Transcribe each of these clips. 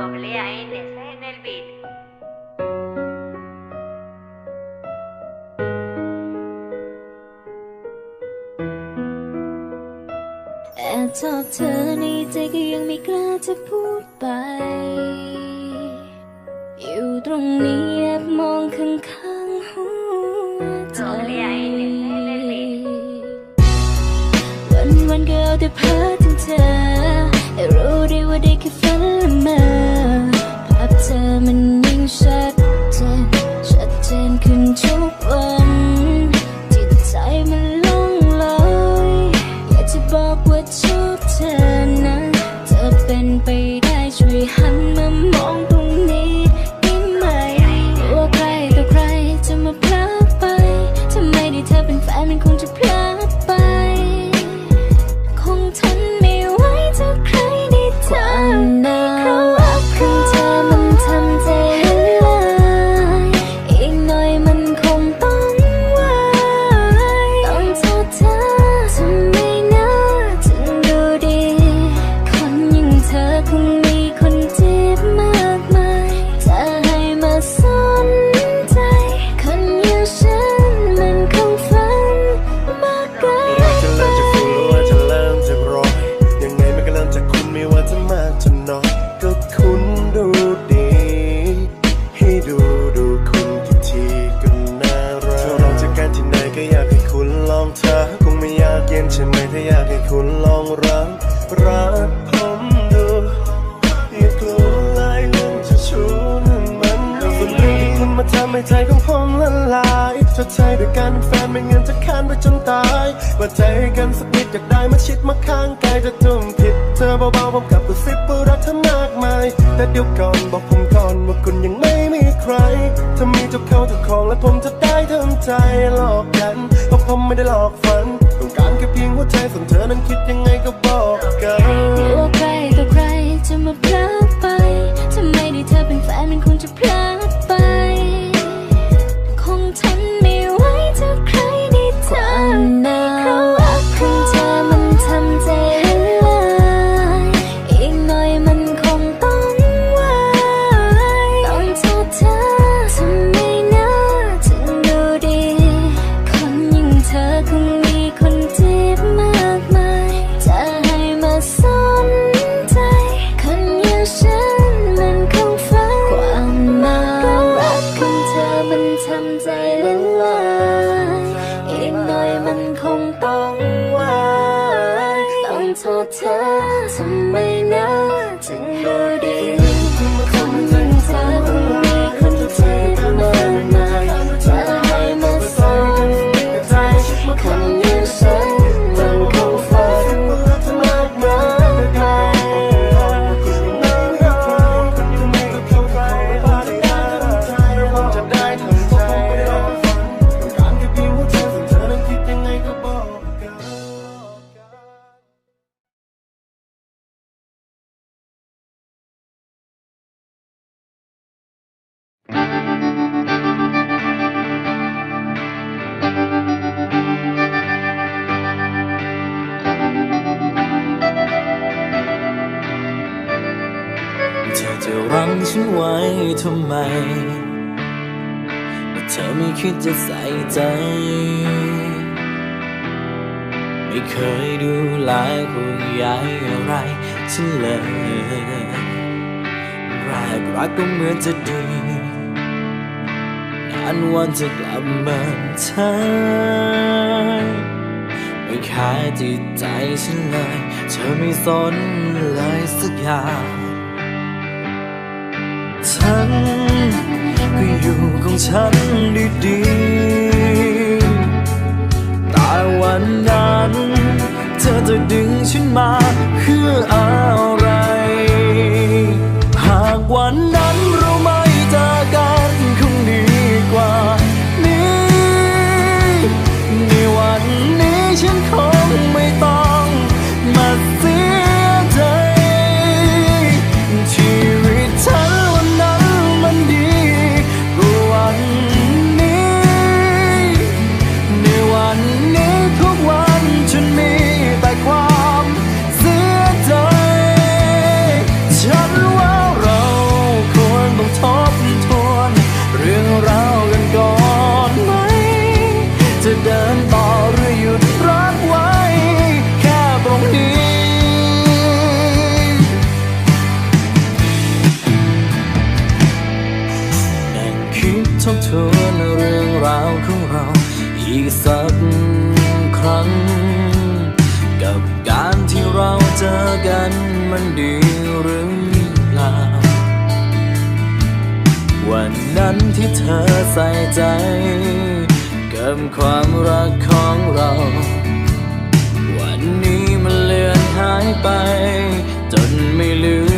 doble A N S en el beat. แอบชอบเธอในใจก็ยังไม่กล้าจะพูดไป อยู่ตรงนี้แอบมองข้างๆหัวใจวันวันๆก็เอาแต่เพ้อถึงเธอแต่รู้ได้ว่าได้แค่ฝันละเมอ ภาพ เป็นแฟนไม่งั้นจะค้านไปจนตายว่าใจกันสักนิดอยากได้มาชิดมาข้างกายจะทุ่มผิดเธอเบาๆผมกลับกระซิบว่ารักเธอมากมาย แต่เดี๋ยวก่อนบอกผมก่อนว่าคุณยังไม่มีใคร ถ้ามีเจ้าเข้าเจ้าของแล้วผมจะได้ทำใจหลอกกันเพราะผมไม่ได้หลอกฝันต้องการแค่เพียงหัวใจส่วนเธอนั้นคิดยังไงก็บอกกันว่าใครต่อใครจะมาพลาด มันท ธอจะรั้งฉันไว้ทำไมว่าเธอไม่คิดจะใส่ใจ ไม่เคยดูแลห่วงใยอะไรฉันเลยแรกรักก็เหมือนจะดีนานวันจะกลับมือนเธอไม่คายจิตใจฉันเลย เธอไม่สนเลยสักอย่าง ฉันก็อยู่ของฉันดีๆแต่วันนั้น เธอจะดึงฉันมาเพื่ออา กับความรักของเรา วันนี้มันเลือนหายไป จนไม่เหลือ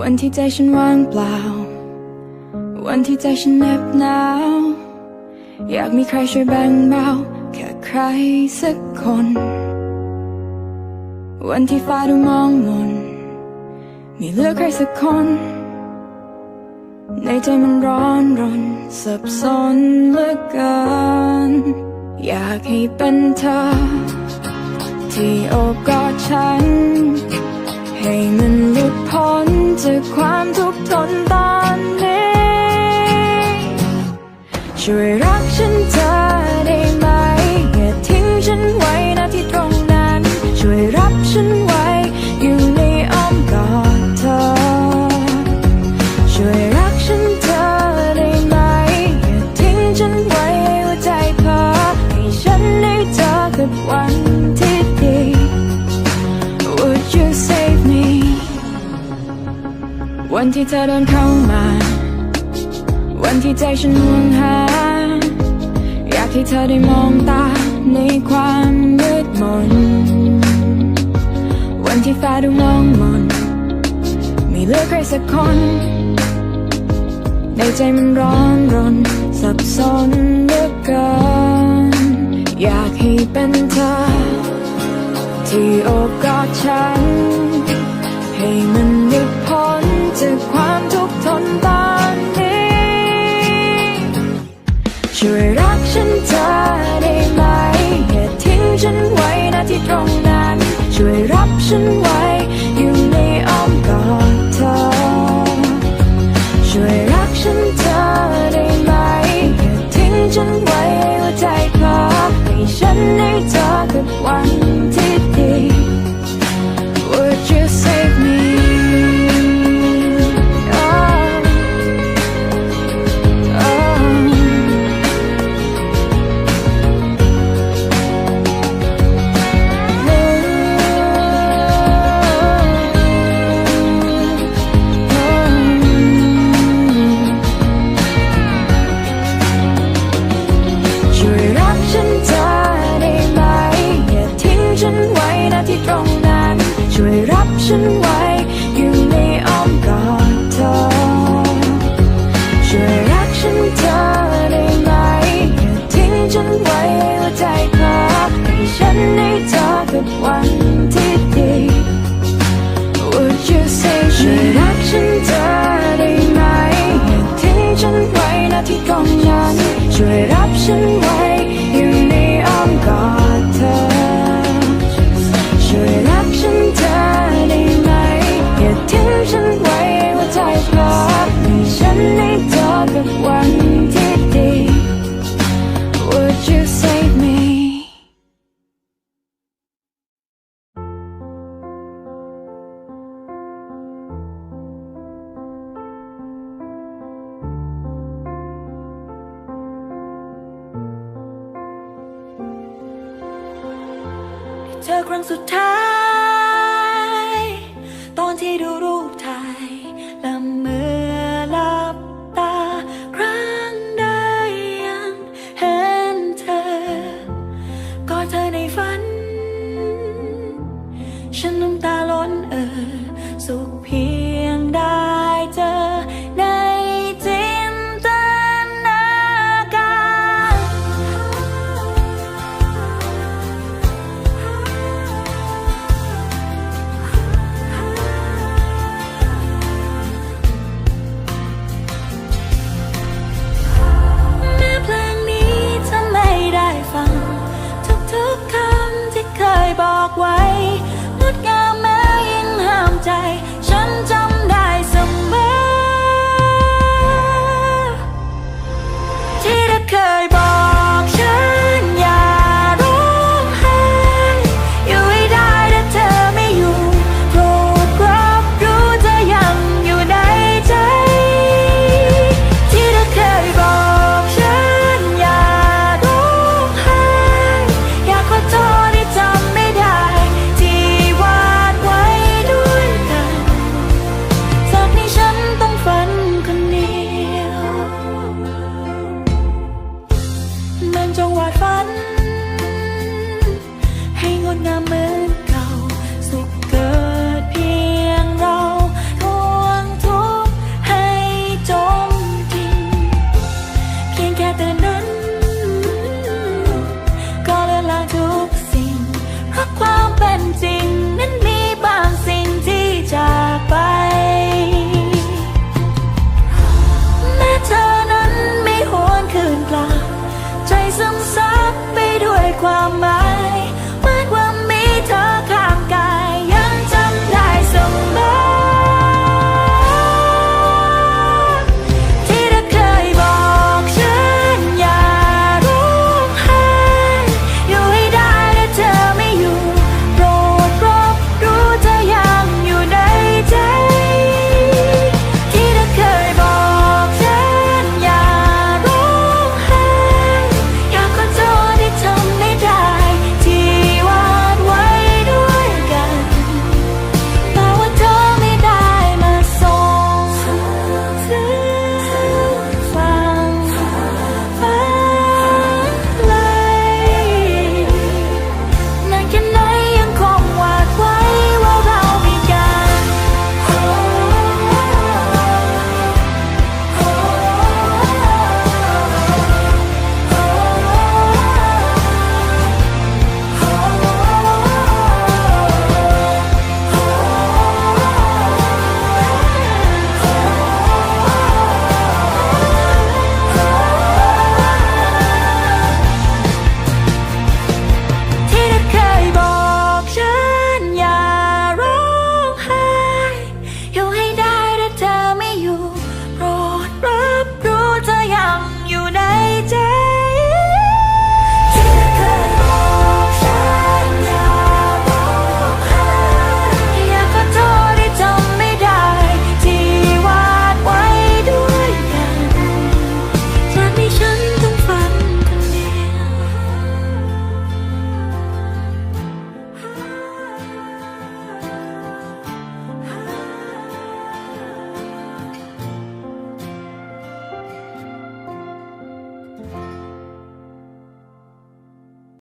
วันที่ใจฉันว่างเปล่า วันที่ใจฉันเหน็บหนาว อยากมีใครช่วยแบ่งเบาแค่ใครสักคน วันที่ฟ้าดูมองมนมีเหลือใครสักคน ในใจมันร้อนรนสับสนเหลือเกิน อยากให้เป็นเธอ ที่โอบกอดฉัน ให้มันหลุดพ้นจากความทุกข์ทนตอนนี้ ช่วยรักฉันเธอได้ไหม อย่าทิ้งฉันไว้ณที่ตรงนั้น ช่วยรับฉัน วันที่เธอเดินเข้ามา วันที่ใจฉันห่วงหา อยากให้เธอได้มองตาในความมืดมน วันที่ฟ้าดูมองมนไม่เหลือใครสักคน ในใจมันร้อนรน สับสนเหลือเกิน อยากให้เป็นเธอ ที่โอบกอดฉัน ฉันไว้อยู่ในอ้อมกอดเธอ ช่วยรักฉันเธอได้ไหมอย่าทิ้งฉันไว้ให้หัวใจเพลอให้ฉันได้เธอ ช่วยรักฉันเธอได้ไหมทิ้งฉันไว้นะที่ตรนั้นช่วยรับฉันไว้ เธอครั้งสุดท้าย ตอนที่ดู